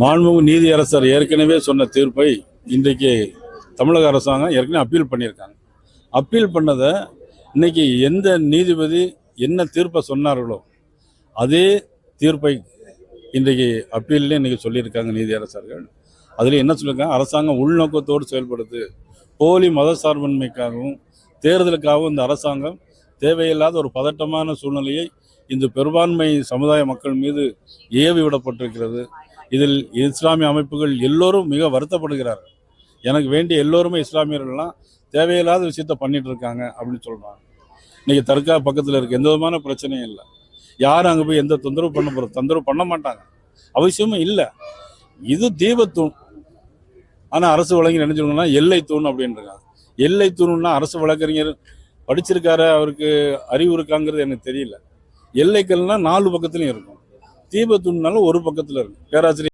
மாண்புமிகு நீதியரசர் ஏற்கனவே சொன்ன தீர்ப்பை இன்றைக்கு தமிழக அரசாங்கம் ஏற்கனவே அப்பீல் பண்ணியிருக்காங்க. அப்பீல் பண்ணதை இன்றைக்கி எந்த நீதிபதி என்ன தீர்ப்பை சொன்னார்களோ அதே தீர்ப்பை இன்றைக்கு அப்பீல்லே இன்னைக்கு சொல்லியிருக்காங்க நீதியரசர்கள். அதில் என்ன சொல்லியிருக்காங்க? அரசாங்கம் உள்நோக்கத்தோடு செயல்படுது. போலி மத சார்பின்மைக்காகவும் தேர்தலுக்காகவும் இந்த அரசாங்கம் தேவையில்லாத ஒரு பதட்டமான சூழ்நிலையை இந்த பெரும்பான்மை சமுதாய மக்கள் மீது ஏவி விடப்பட்டிருக்கிறது. இதில் இஸ்லாமிய அமைப்புகள் எல்லோரும் மிக வருத்தப்படுகிறார்கள். எனக்கு வேண்டிய எல்லோருமே இஸ்லாமியர்கள்லாம் தேவையில்லாத விஷயத்த பண்ணிட்டு இருக்காங்க அப்படின்னு சொல்கிறாங்க இன்றைக்கி தர்கா பக்கத்தில் இருக்க எந்த விதமான பிரச்சனையும் இல்லை. யாரும் அங்கே போய் எந்த தொந்தரவு பண்ண போகிற தொந்தரவு பண்ண மாட்டாங்க. அவசியமும் இல்லை. இது தீபத்தூண். ஆனால் அரசு வழங்கி நினைச்சிருக்கோம்னா எல்லை தூண் அப்படின்றாங்க. எல்லை தூணுன்னா அரசு வழக்கறிஞர் படிச்சிருக்காரு அவருக்கு அறிவு இருக்காங்கிறது எனக்கு தெரியல. எல்லைக்கள்னால் நாலு பக்கத்துலையும் இருக்கும். தீபத்தூண்னாலும் ஒரு பக்கத்தில் இருக்கு. பேராசிரியர்